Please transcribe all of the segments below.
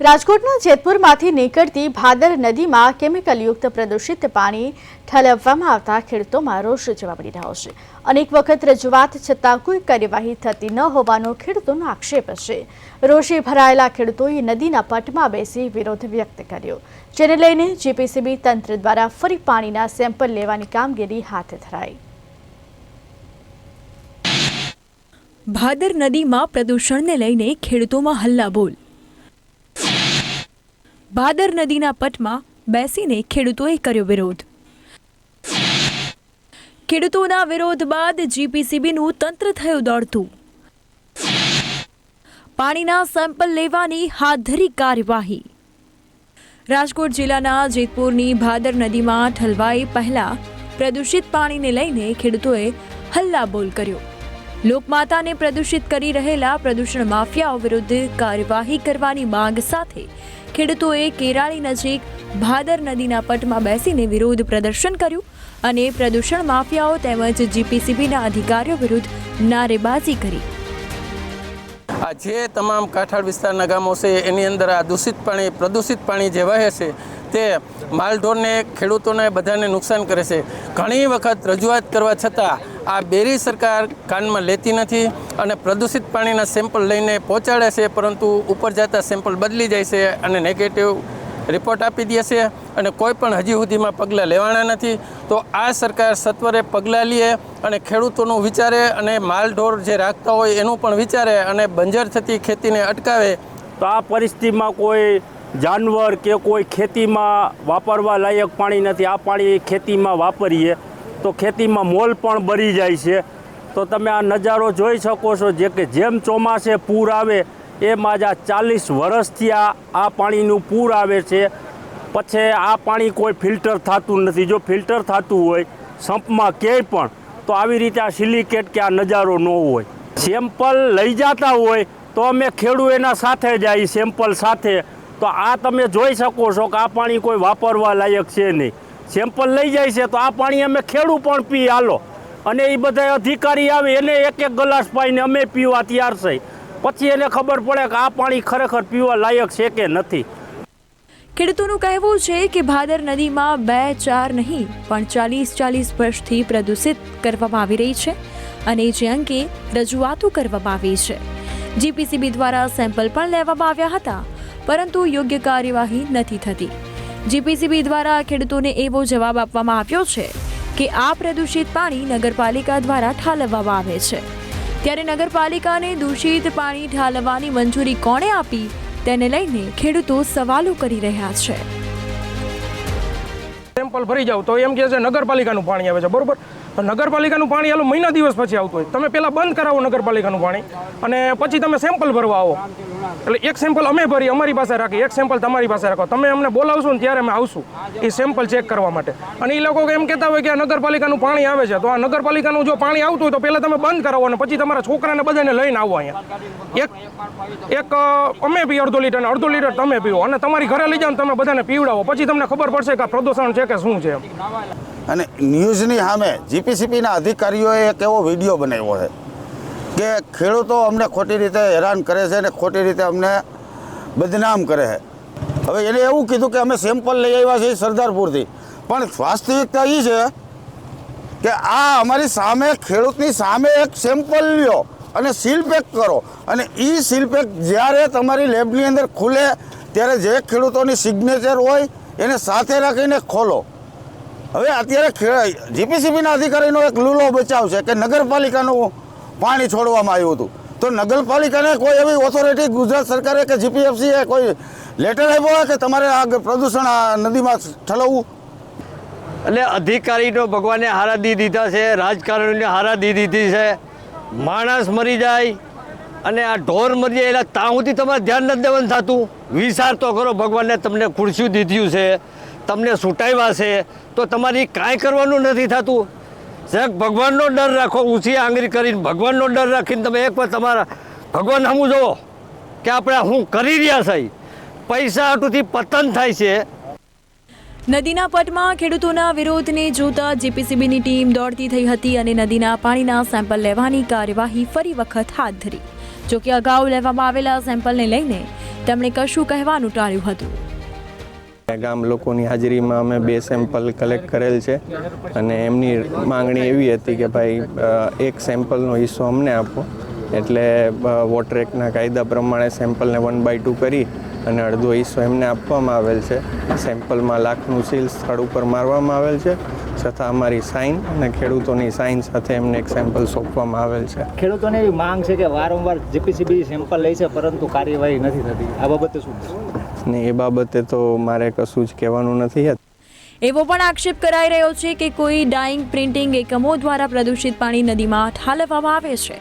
રાજકોટના જેતપુરમાંથી નીકળતી ભાદર નદીમાં કેમિકલયુક્ત પ્રદૂષિત પાણી ઠલવવામાં આવતા ખેડૂતોમાં રોષ જોવા મળી રહ્યો છે. અનેક વખત રજૂઆત છતાં કોઈ કાર્યવાહી થતી ન હોવાનો ખેડૂતોનો આક્ષેપ છે. રોષે ભરાયેલા ખેડૂતોએ નદીના પટમાં બેસી વિરોધ વ્યક્ત કર્યો. જેને લઈને જીપીસીબી તંત્ર દ્વારા ફરી પાણીના સેમ્પલ લેવાની કામગીરી હાથ ધરાઈ. ભાદર નદીમાં પ્રદૂષણને લઈને ખેડૂતોમાં હલ્લાબોલ ભાદર નદીના પટમાં બેસીને ખેડૂતોએ કર્યો વિરોધ. ખેડૂતોના વિરોધ બાદ જીપીસીબીનું તંત્ર થયું દોડતું. પાણીના સેમ્પલ લેવાની હાથ ધરી કાર્યવાહી. રાજકોટ જિલ્લાના જેતપુરની ભાદર નદીમાં ઠલવાઈ પહેલા પ્રદૂષિત પાણીને લઈને ખેડૂતોએ હલ્લાબોલ કર્યો. લોકમાતાને પ્રદૂષિત કરી રહેલા પ્રદૂષણ માફિયાઓ વિરુદ્ધ કાર્યવાહી કરવાની માંગ સાથે ખેડૂતોએ કેરાળી નજીક ભાદર નદીના પટમાં બેસીને વિરોધ પ્રદર્શન કર્યું અને પ્રદૂષણ માફિયાઓ તેમજ જીપીસીબીના અધિકારીઓ વિરુદ્ધ નારેબાજી કરી. આ જે તમામ કાંઠાળ વિસ્તારના ગામો છે, એની અંદર આ દૂષિત પાણી, પ્રદૂષિત પાણી જે વહે છે, તે માલઢોરને, ખેડૂતોને બધાને નુકસાન કરે છે. ઘણી વખત રજૂઆત કરવા છતાં આ બેરી સરકાર કાનમાં લેતી નથી અને પ્રદૂષિત પાણીના સેમ્પલ લઈને પહોંચાડે છે, પરંતુ ઉપર જતા સેમ્પલ બદલી જાય છે અને નેગેટિવ રિપોર્ટ આપી દે છે અને કોઈ પણ હજી સુધીમાં પગલાં લેવાના નથી. તો આ સરકાર સત્વરે પગલાં લે અને ખેડૂતોનું વિચારે અને માલઢોર જે રાખતા હોય એનું પણ વિચારે અને બંજર થતી ખેતીને અટકાવે. તો આ પરિસ્થિતિમાં કોઈ જાનવર કે કોઈ ખેતીમાં વાપરવા લાયક પાણી નથી. આ પાણી ખેતીમાં વાપરીએ. તો ખેતીમાં મોલ પણ બળી જાય છે. તો તમે આ નજારો જોઈ શકો છો જે કે જેમ ચોમાસે પૂર આવે, એમાં જ આ ચાલીસ વર્ષથી આ આ પાણીનું પૂર આવે છે. પછી આ પાણી કોઈ ફિલ્ટર થતું નથી. જો ફિલ્ટર થતું હોય, સંપમાં ક્યાંય પણ, તો આવી રીતે આ સિલિકેટ કે આ નજારો ન હોય. સેમ્પલ લઈ જતા હોય, તો અમે ખેડૂ એના સાથે જાય સેમ્પલ સાથે. તો આ તમે જોઈ શકો છો કે આ પાણી કોઈ વાપરવા લાયક છે નહીં. સેમ્પલ લઈ જાય છે તો આ પાણી અમે ખેડૂ પણ પી હાલો. અને એ બધા અધિકારી આવે, એને એક એક ગ્લાસ પાઈને અમે પીવા તૈયાર છે. પછી એને ખબર પડે કે આ પાણી ખરેખર પીવા લાયક છે કે નથી. ખેડૂતોનું કહેવું છે કે ભાદર નદીમાં બે, ચાર નહીં, પણ ચાલીસ ચાલીસ વર્ષથી પ્રદૂષિત કરવામાં આવી રહી છે અને જે અંગે રજૂઆતો કરવામાં આવી છે. જીપીસીબી દ્વારા સેમ્પલ પણ લેવામાં આવ્યા હતા, પરંતુ યોગ્ય કાર્યવાહી નથી થતી. જીપીસીબી દ્વારા ખેડૂતોને એવો જવાબ આપવામાં આવ્યો છે કે આ પ્રદૂષિત પાણી નગરપાલિકા દ્વારા ઠાલવવામાં આવે છે. ત્યારે નગરપાલિકાને દૂષિત પાણી ઠાલવવાની મંજૂરી કોણે આપી તેને લઈને ખેડૂતો સવાલો કરી રહ્યા છે. સેમ્પલ ભરી જાવ તો એમ કહે છે, નગરપાલિકાનું પાણી આવે છે. બરોબર? નગરપાલિકાનું પાણી હાલો મહિના દિવસ પછી આવતું હોય. તમે પહેલાં બંધ કરાવો નગરપાલિકાનું પાણી અને પછી તમે સેમ્પલ ભરવા આવો. એટલે એક સેમ્પલ અમે ભરી અમારી પાસે રાખી એક સેમ્પલ તમારી પાસે રાખો. તમે અમને બોલાવશો ને ત્યારે અમે આવશું એ સેમ્પલ ચેક કરવા માટે. અને એ લોકો એમ કહેતા હોય કે આ નગરપાલિકાનું પાણી આવે છે. તો આ નગરપાલિકાનું જો પાણી આવતું હોય તો પહેલાં તમે બંધ કરાવો અને પછી તમારા છોકરાને બધાને લઈને આવો અહીંયા. એક એક અમે પી અડધો લીટર અને અડધો લીટર તમે પીવો અને તમારી ઘરે લઈ જાઓ તમે બધાને પીવડાવો. પછી તમને ખબર પડશે કે પ્રદૂષણ છે કે શું છે અને ન્યૂઝની સામે જીપીસીપીના અધિકારીઓએ એક એવો વીડિયો બનાવ્યો છે કે ખેડૂતો અમને ખોટી રીતે હેરાન કરે છે અને ખોટી રીતે અમને બદનામ કરે છે. હવે એને એવું કીધું કે અમે સેમ્પલ લઈ આવ્યા છીએ સરદારપુરથી. પણ વાસ્તવિકતા એ છે કે આ અમારી સામે, ખેડૂતની સામે એક સેમ્પલ લ્યો અને સીલ પેક કરો. અને એ સીલ પેક જ્યારે તમારી લેબની અંદર ખુલે, ત્યારે જે ખેડૂતોની સિગ્નેચર હોય એને સાથે રાખીને ખોલો. હવે અત્યારે જીપીસીબીના અધિકારીનો એક લૂલો બચાવ છે કે નગરપાલિકાનું પાણી છોડવામાં આવ્યું હતું. તો નગરપાલિકાને કોઈ એવી ઓથોરિટી ગુજરાત સરકારે કે જીપીએફસીએ કોઈ લેટર આપ્યો હોય કે તમારે આ પ્રદૂષણ આ નદીમાં ઠલવવું? એટલે અધિકારીનો ભગવાને હારા દી દીધા છે, રાજકારણીને હારા દી દીધી છે. માણસ મરી જાય અને આ ઢોર મરી જાય એટલે ત્યાં તમારે ધ્યાન નથી દેવાનું થતું. વિચાર તો કરો ભગવાને તમને ખુરશી દીધું છે. તમને સુટાવ્યા છે, તો તમારી કાંઈ કરવાનું નથી થતું. જરાક ભગવાનનો ડર રાખો, ઊંચી આંગળી કરીને ભગવાનનો ડર રાખીને તમે એક વાર તમારા ભગવાન સામું જુઓ કે આપણે હું કરી રહ્યા છે. પૈસા આટુથી પતન થાય છે. નદીના પટમાં ખેડૂતોના વિરોધને જોતા જીપીસીબીની ટીમ દોડતી થઈ હતી અને નદીના પાણીના સેમ્પલ લેવાની કાર્યવાહી ફરી વખત હાથ ધરી. જોકે અગાઉ લેવામાં આવેલા સેમ્પલને લઈને તેમણે કશું કહેવાનું ટાળ્યું હતું. ગામ લોકોની હાજરીમાં અમે બે સેમ્પલ કલેક્ટ કરેલ છે. અને એમની માંગણી એવી હતી કે ભાઈ એક સેમ્પલનો હિસ્સો અમને આપો. એટલે વોટર એક્ટના કાયદા પ્રમાણે સેમ્પલને વન બાય ટુ કરી અને અડધો હિસ્સો એમને આપવામાં આવેલ છે. સેમ્પલમાં લાખનું સીલ સ્થળ ઉપર મારવામાં આવેલ છે છતાં અમારી સાઇન અને ખેડૂતોની સાઇન સાથે એમને એક સેમ્પલ સોંપવામાં આવેલ છે. ખેડૂતોને એવી માંગ છે કે વારંવાર જીપીસીબી સેમ્પલ લે છે, પરંતુ કાર્યવાહી નથી થતી. આ બાબતે શું? ને એ બાબતે તો મારે કશું જ કહેવાનું નથી. એવો પણ આક્ષેપ કરાઈ રહ્યો છે કે કોઈ ડાઇંગ પ્રિન્ટિંગ એકમો દ્વારા પ્રદૂષિત પાણી નદીમાં ઠાલવવામાં આવે છે.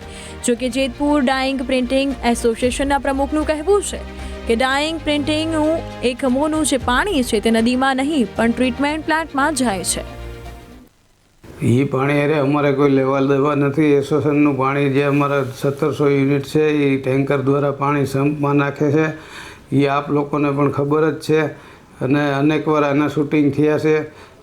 જો કે જેતપુર ડાઇંગ પ્રિન્ટિંગ એસોસિએશનના પ્રમુખનું કહેવું છે કે ડાઇંગ પ્રિન્ટિંગનું એકમોનું જે પાણી છે તે નદીમાં નહીં પણ ટ્રીટમેન્ટ પ્લાન્ટમાં જાય છે. એ પાણી અરે અમારે કોઈ લેવા દેવા નથી. એસોસિએશનનું પાણી જે અમારા સત્તરસો યુનિટ છે એ ટેન્કર દ્વારા પાણી સંપમાં નાખે છે. એ આપ લોકોને પણ ખબર જ છે. અને અનેકવાર આના શૂટિંગ થયા છે.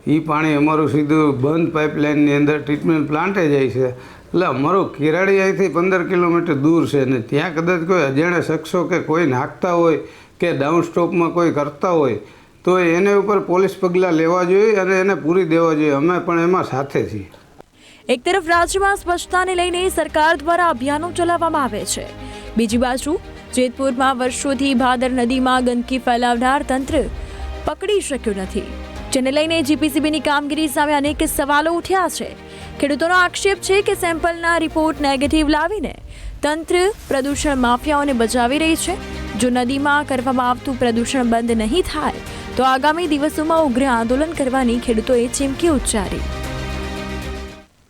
એ પાણી અમારું સીધું બંધ પાઇપલાઇનની અંદર ટ્રીટમેન્ટ પ્લાન્ટે જાય છે. એટલે અમારું કિરાડી અહીંથી પંદર કિલોમીટર દૂર છે ને ત્યાં કદાચ કોઈ અજાણ્યા શખ્સો કે કોઈ નાખતા હોય કે ડાઉન સ્ટોપમાં કોઈ કરતા હોય, તો એને ઉપર પોલીસ પગલાં લેવા જોઈએ અને એને પૂરી દેવા જોઈએ. અમે પણ એમાં સાથે છીએ. એક તરફ રાજ્યમાં સ્વચ્છતાને લઈને સરકાર દ્વારા અભિયાનો ચલાવવામાં આવે છે. બીજી બાજુ, જેતપુરમાં વર્ષોથી ભાદર નદીમાં ગંદકી ફેલાવનાર તંત્ર પકડી શક્યું નથી. જેને લઈને જીપીસીબીની કામગીરી સામે અનેક સવાલો ઉઠ્યા છે. ખેડૂતોનો આક્ષેપ છે કે સેમ્પલના રિપોર્ટ નેગેટિવ લાવીને તંત્ર પ્રદૂષણ માફિયાઓને બચાવી રહી છે. જો નદીમાં કરવામાં આવતું પ્રદૂષણ બંધ નહીં થાય, તો આગામી દિવસોમાં ઉગ્ર આંદોલન કરવાની ખેડૂતોએ ચીમકી ઉચ્ચારી.